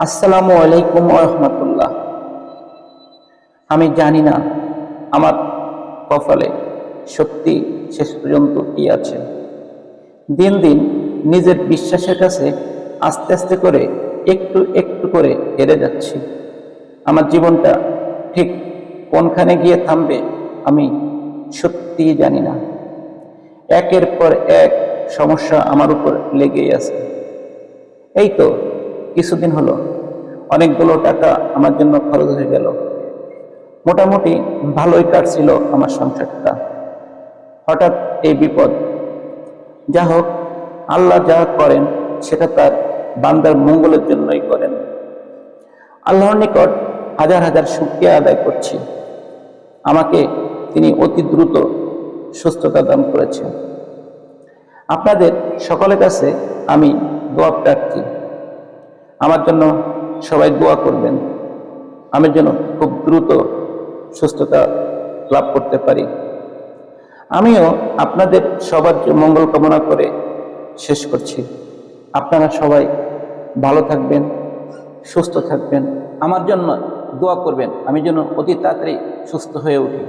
আসসালামু আলাইকুম রহমতুল্লাহ। আমি জানি না আমার কপালে সত্যি শেষ পর্যন্ত কি আছে। দিন দিন নিজের বিশ্বাসের কাছে আস্তে আস্তে করে একটু একটু করে হেরে যাচ্ছি। আমার জীবনটা ঠিক কোনখানে গিয়ে থামবে আমি সত্যিই জানি না। একের পর এক সমস্যা আমার উপর লেগেই আছে। এই তো কিছুদিন হলো। অনেকগুলো টাকা আমার জন্য খরচ হয়ে গেল। মোটামুটি ভালোই কাটছিল আমার সংসারটা। হঠাৎ এই বিপদ। যা হোক, আল্লাহ যা করেন, সেটা তার বান্দার মঙ্গলের জন্যই করেন। আল্লাহর নিকট হাজার হাজার শুক্রিয়া আদায় করছি। আমাকে তিনি অতি দ্রুত সুস্থতা দান করেছেন। আপনাদের সকলের কাছে আমি দোয়া প্রার্থী। আমার জন্য সবাই দোয়া করবেন। আমি যেন খুব দ্রুত সুস্থতা লাভ করতে পারি। আমিও আপনাদের সবার মঙ্গল কামনা করে শেষ করছি। আপনারা সবাই ভালো থাকবেন, সুস্থ থাকবেন। আমার জন্য দোয়া করবেন। আমি যেন অতি তাড়াতাড়ি সুস্থ হয়ে উঠি।